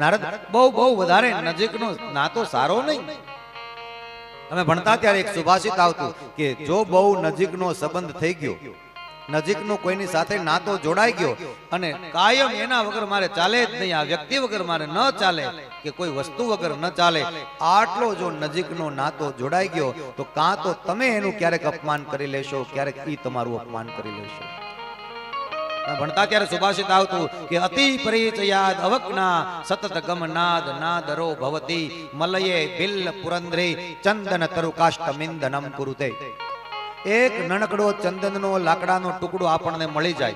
નારદ બહુ બહુ વધારે નજીકનો નાતો સારો નહીં. અમે ભણતા ત્યારે એક સુભાષિત આવતું કે જો બહુ નજીકનો સંબંધ થઈ ગયો. નજીકનો કોઈની સાથે નાતો જોડાઈ ગયો અને કાયમ એના વગર મારે ચાલે જ નહીં. આ વ્યક્તિ વગર મારે ન ચાલે કે કોઈ વસ્તુ વગર ન ચાલે. આટલો જો નજીકનો નાતો જોડાઈ ગયો તો કાં તો તમે એનું ક્યારેક અપમાન કરી લેશો ક્યારેક ઈ તમારું અપમાન કરી લેશો. ભણતા ત્યારે સુભાષિત આવતું કે અતિ પરિચયાદ અવકના સતત ગમનાદ નાદરો ભવતી, મલયે બિલ પુરંદ્રી, ચંદન તરુકાષ્ટમિંદનમ કુરુતે. એક નનકડો ચંદનનો લાકડાનો ટુકડો આપણને મળી જાય.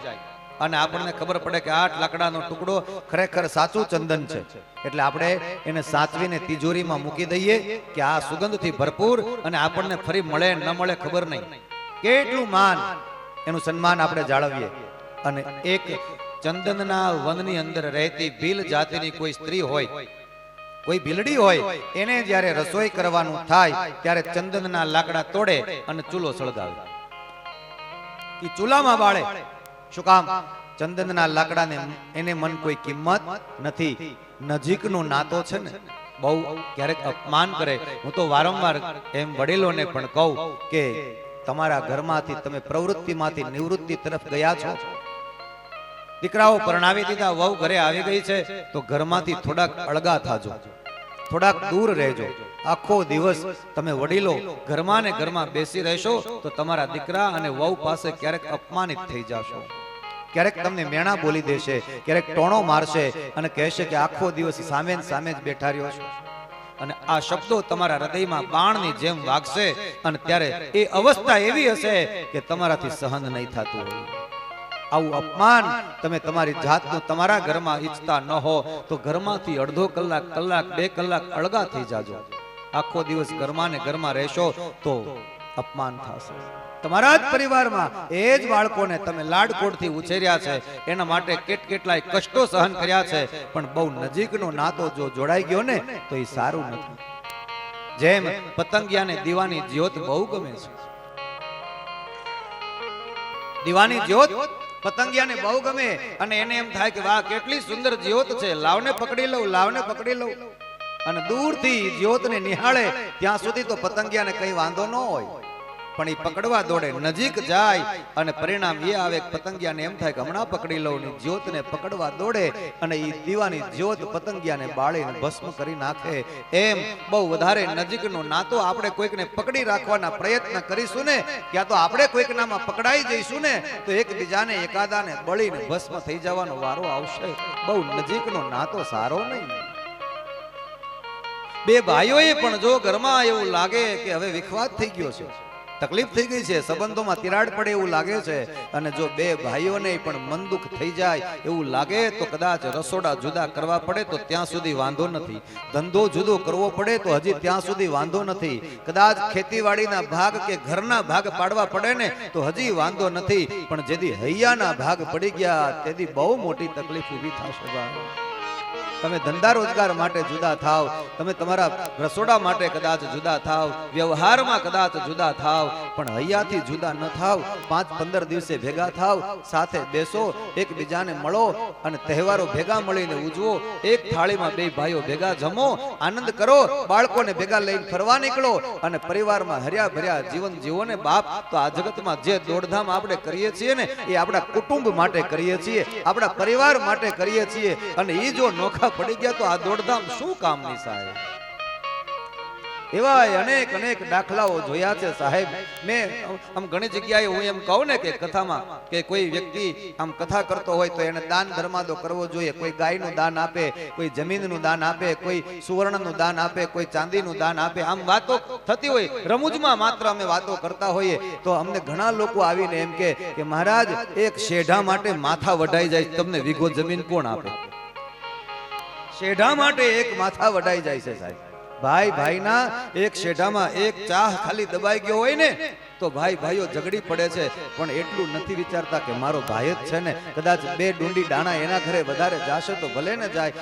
અને આપણને ખબર પડે કે આઠ લાકડાનો ટુકડો ખરેખર સાચું ચંદન છે. એટલે આપણે એને સાચવીને તિજોરીમાં મૂકી દઈએ કે આ સુગંધથી ભરપૂર અને આપણને ફરી મળે ન મળે ખબર નહીં. કેટલું માન! એનું સન્માન આપણે જાળવીએ. અને એક ચંદનના વનની અંદર રહેતી ભીલ જાતિની કોઈ સ્ત્રી હોય, કોઈ ભીલડી હોય, એને જ્યારે રસોઈ કરવાનું થાય, ત્યારે ચંદનના લાકડા તોડે અને ચૂલો સળગાવે. એ ચૂલામાં બાળે શું કામ? ચંદનના લાકડાને એને મન કોઈ કિંમત નથી. નજીકનો નાતો છે ને, બહુ ક્યારેક અપમાન કરે. હું તો વારંવાર એમ વડીલોને પણ કહું કે, તમારા ઘરમાંથી તમે પ્રવૃત્તિમાંથી નિવૃત્તિ તરફ ગયા છો? દીકરાઓ પરણાવી દીધા વહુ ઘરે આવી ગઈ છે તો ઘરમાંથી થોડાક અળગા થાજો. થોડાક દૂર રહેજો. આખો દિવસ તમે વડીલો ઘરમાં ને ઘરમાં બેસી રહેશો તો તમારા દીકરા અને વહુ પાસે ક્યારેક અપમાનિત થઈ જશો. ક્યારેક તમને મેણા બોલી દેશે ક્યારેક ટોણો મારશે અને કહેશે કે આખો દિવસ સામે સામે જ બેઠા રહ્યો છો. અને આ શબ્દો તમારા હૃદયમાં બાણની જેમ વાગશે અને ત્યારે એ અવસ્થા એવી હશે કે તમારાથી સહન નહીં થતું હોય આવું અપમાન તમે તમારી જાતનું તમારા ઘરમાં ઈચ્છતા ન હો, તો ઘરમાંથી અડધો કલાક કલાક, બે કલાક અળગા થઈ જાજો. આખો દિવસ ઘરમાં ને ઘરમાં રહેશો તો અપમાન થશે. તમારા જ પરિવારમાં એ જ બાળકોને તમે લાડકોડથી ઉછેર્યા છે. એના માટે કેટ કેટલાય કષ્ટો સહન કર્યા છે. પણ બહુ નજીકનો નાતો જો જોડાઈ ગયો ને, તો એ સારું નથી. જેમ પતંગિયાને દીવાની જ્યોત બહુ ગમે છે. દીવાની જ્યોત પતંગિયાને બહુ ગમે અને એને એમ થાય કે, વાહ, કેટલી સુંદર જ્યોત છે. લાવને પકડી લઉં, લાવને પકડી લઉં. અને દૂરથી જ્યોતને નિહાળે, ત્યાં સુધી તો પતંગિયાને કઈ વાંધો ન હોય. પણ એ પકડવા દોડે, નજીક જાય અને પરિણામ એ આવે પતંગિયાને એમ થાય કે હમણાં પકડી લઉં જ્યોતને પકડવા દોડે અને એ દીવાની જ્યોત પતંગિયાને બાળીને ભસ્મ કરી નાખે. એમ બહુ વધારે નજીકનો નાતો આપણે કોઈકને પકડી રાખવાના પ્રયત્ન કરીશું ને, ક્યાં તો આપણે કોઈકનામાં પકડાઈ જઈશું ને, તો એકબીજાને એકાદાને બળીને ભસ્મ થઈ જવાનો વારો આવશે. બહુ નજીકનો નાતો સારો નહીં. બે ભાઈઓએ પણ જો ઘરમાં એવું લાગે કે હવે વિખવાદ થઈ ગયો છે તકલીફ થઈ ગઈ છે, સંબંધોમાં તિરાડ પડે એવું લાગે છે અને જો બે ભાઈઓને પણ મન દુઃખ થઈ જાય એવું લાગે, તો કદાચ રસોડા જુદા કરવા પડે તો ત્યાં સુધી વાંધો નથી. ધંધો જુદો કરવો પડે તો હજી ત્યાં સુધી વાંધો નથી. કદાચ ખેતીવાડીના ભાગ કે ઘરના ભાગ પાડવા પડે ને, તો હજી વાંધો નથી. પણ જેથી હૈયાના ભાગ પડી ગયા, તેથી બહુ મોટી તકલીફ ઊભી થશે, ભાઈ. તમે ધંધા રોજગાર માટે જુદા થાવ, તમે તમારા રસોડા માટે કદાચ જુદા થાવ, વ્યવહારમાં કદાચ જુદા થાવ, પણ હૈયાથી જુદા ન થાવ પાંચ પંદર દિવસે ભેગા થાવ, સાથે બેસો, એકબીજાને મળો અને તહેવારો ભેગા મળીને ઉજવો, એક થાળીમાં બે ભાઈઓ ભેગા જમો, આનંદ કરો, બાળકોને ભેગા લઈને ફરવા નીકળો અને પરિવારમાં હર્યા ભર્યા જીવન જીવો ને બાપ, તો આ જગતમાં જે દોડધામ આપણે કરીએ છીએ ને, એ આપણા કુટુંબ માટે કરીએ છીએ, આપણા પરિવાર માટે કરીએ છીએ અને એ જો નોખા પડી ગયા તો આ દોડધામ શું કામની સાહેબ? એવા અનેક અનેક દાખલાઓ જોયા છે સાહેબ. મેં ઘણી જગ્યાએ હું એમ કહું ને કે કથામાં કે કોઈ વ્યક્તિ આમ કથા કરતો હોય તો એને દાન ધર્માદો કરવો જોઈએ. કોઈ ગાયનું દાન આપે, કોઈ જમીનનું દાન આપે, કોઈ સુવર્ણનું દાન આપે, કોઈ ચાંદીનું દાન આપે. આમ વાતો થતી હોય, રમૂજમાં માત્ર અમે વાતો કરતા હોઈએ. તો અમને ઘણા લોકો આવીને એમ કે મહારાજ, એક શેઢા માટે માથા વઢાઈ જાય, તમને વીઘો જમીન કોણ આપે? શેઢા માટે એક માથા વઢાઈ જાય છે સાહેબ. ભાઈ, ભાઈના એક શેઢામાં એક ચાહ ખાલી દબાઈ ગયો હોય ને તો ભાઈ ભાઈઓ ઝઘડી પડે છે. પણ એટલું નથી વિચારતા કે મારો ભાઈ જ છે ને. કદાચ બે ડુંડી દાણા એના ઘરે વધારે જાશે તો ભલે ને જાય.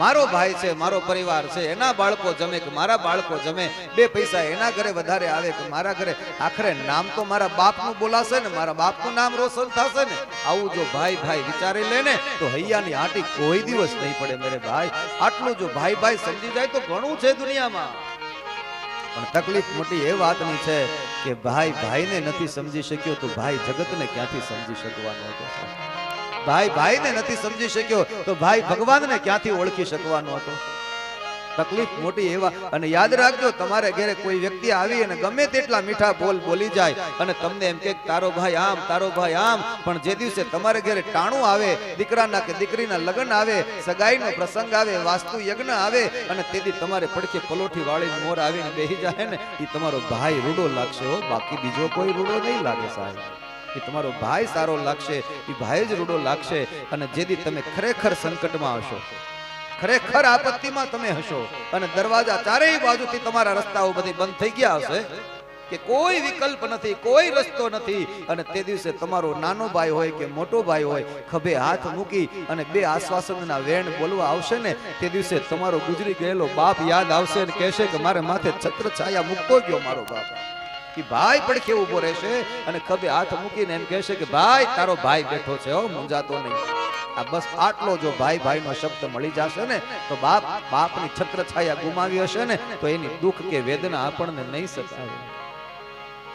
મારો ભાઈ છે, મારો પરિવાર છે, એના બાળકો જમે કે મારા બાળકો જમે. બે પૈસા એના ઘરે વધારે આવે કે મારા ઘરે. આખરે નામ તો મારા બાપનું બોલાશે ને, મારા બાપનું નામ રોશન થશે ને. આવું જો ભાઈ ભાઈ વિચારી લે ને, તો હૈયાની આંટી કોઈ દિવસ નહીં પડે મેરે ભાઈ. આટલું જો ભાઈ ભાઈ સમજી જાય તો ઘણું છે દુનિયામાં. પણ તકલીફ મોટી એ વાતની છે કે ભાઈ, ભાઈને નથી સમજી શક્યો તો ભાઈ જગતને ક્યાંથી સમજી શકવાનો હતો? ભાઈ, ભાઈને નથી સમજી શક્યો તો ભાઈ ભગવાનને ક્યાંથી ઓળખી શકવાનો હતો? તકલીફ મોટી એવા. અને યાદ રાખજો, તમારે ઘરે કોઈ વ્યક્તિ આવી અને ગમે તેટલા મીઠા બોલ બોલી જાય અને તમને એમ કે, તારો ભાઈ આમ, તારો ભાઈ આમ. પણ જે દિવસે તમારે ઘરે ટાણું આવે, દીકરાના કે દીકરીના લગ્ન આવે, સગાઈનો પ્રસંગ આવે, વાસ્તુ યજ્ઞ આવે, અને તેથી તમારે પડખે પલોઠી વાળી મોર આવીને બેહી જાય ને એ તમારો ભાઈ રૂડો લાગશે બાકી બીજો કોઈ રૂડો નહીં લાગે સાહેબ. એ તમારો ભાઈ સારો લાગશે એ ભાઈ જ રૂડો લાગશે, અને જેથી તમે ખરેખર સંકટમાં આવશો. ખરેખર આપત્તિમાં તમે હશો. અને દરવાજા ચારેય બાજુથી તમારા રસ્તાઓ બધી બંધ થઈ ગયા હશે કે કોઈ વિકલ્પ નથી, કોઈ રસ્તો નથી. અને તે દિવસે તમારો નાનો ભાઈ હોય કે મોટો ભાઈ હોય, ખભે હાથ મૂકી અને બે આશ્વાસનના વેણ બોલવા આવશે ને, તે દિવસે તમારો ગુજરી ગયેલો બાપ યાદ આવશે અને કહેશે કે મારે માથે છત્ર છાયા મૂકતો ગયો મારો બાપ. કે ભાઈ પડખે ઊભો રહેશે અને ખભે હાથ મૂકીને એમ કહેશે કે ભાઈ, તારો ભાઈ બેઠો છે હો, મૂંઝાતો નહીં. આ બસ આટલો જો ભાઈ ભાઈનો શબ્દ મળી જશે ને, તો બાપ બાપની છત્ર છાયા ગુમાવી હશે ને, તો એની દુઃખ કે વેદના આપણને નહીં સતાવે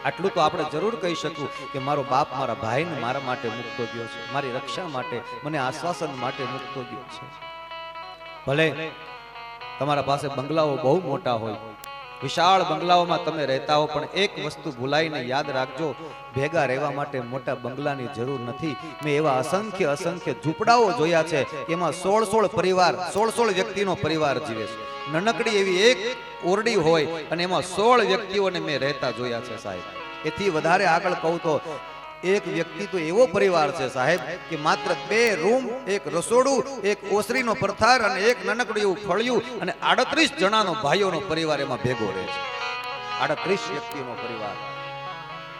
આટલું તો આપણે જરૂર કહી શકું કે મારો બાપ મારા ભાઈને મારા માટે મૂકતો ગયો છે, મારી રક્ષા માટે, મને આશ્વાસન માટે મૂકતો ગયો છે. ભલે તમારા પાસે બંગલાઓ બહુ મોટા હોય વિશાળ બંગલાઓમાં તમે રહેતા હો, પણ એક વસ્તુ ભૂલાઈને યાદ રાખજો, ભેગા રહેવા માટે મોટા બંગલાની જરૂર નથી. મેં એવા અસંખ્ય અસંખ્ય ઝૂંપડાઓ જોયા છે, એમાં સોળ સોળ પરિવાર સોળ સોળ વ્યક્તિનો પરિવાર જીવે છે. નનકડી એવી એક ઓરડી હોય અને એમાં સોળ વ્યક્તિઓને મેં રહેતા જોયા છે સાહેબ. એથી વધારે આગળ કહું તો એક વ્યક્તિ તો એવો પરિવાર છે સાહેબ કે માત્ર બે રૂમ, એક રસોડું, એક ઓસરીનો પરથાર અને એક નાનકડું એવું ફળિયું અને આડત્રીસ જણાનો ભાઈઓનો પરિવાર એમાં ભેગો રહે છે. આડત્રીસ વ્યક્તિનો પરિવાર.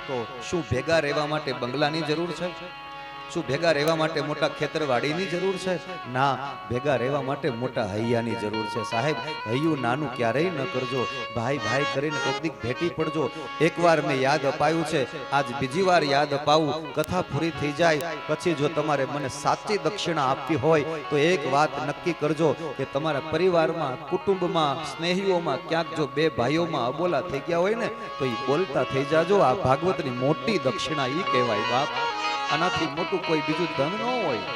તો શું ભેગા રહેવા માટે બંગલાની જરૂર છે? શું ભેગા રહેવા માટે મોટા ખેતરવાડીની જરૂર છે? ના, ભેગા રહેવા માટે મોટા હૈયાની જરૂર છે. સાહેબ, હૈયું નાનું ક્યારેય ન કરજો. ભાઈ ભાઈ કરીને કોક ભેટી પડજો. એકવાર મેં યાદ અપાયું છે. આજ બીજી વાર યાદ અપાવું. કથા પૂરી થઈ જાય. પછી જો તમારે મને સાચી દક્ષિણા આપવી હોય, તો એક વાત નક્કી કરજો કે તમારા પરિવારમાં, કુટુંબમાં, સ્નેહીઓમાં ક્યાંક જો બે ભાઈઓમાં અબોલા થઈ ગયા હોય ને, તો એ બોલતા થઈ જાજો. આ ભાગવતની મોટી દક્ષિણા એ કહેવાય, બાપ. આનાથી મોટું કોઈ બીજું ધન ન હોય.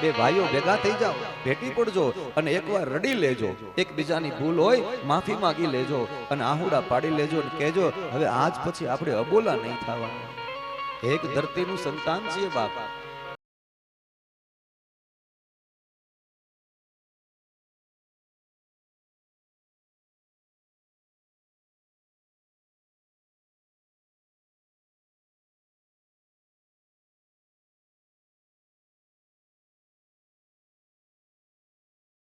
બે ભાઈઓ ભેગા થઈ જાઓ, ભેટી પડજો અને એકવાર રડી લેજો. એકબીજાની ભૂલ હોય, માફી માંગી લેજો અને આહુડા પાડી લેજો અને કહેજો, હવે આજ પછી આપણે અબોલા નહીં થવાના. એક ધરતીનું સંતાન છીએ બાપ.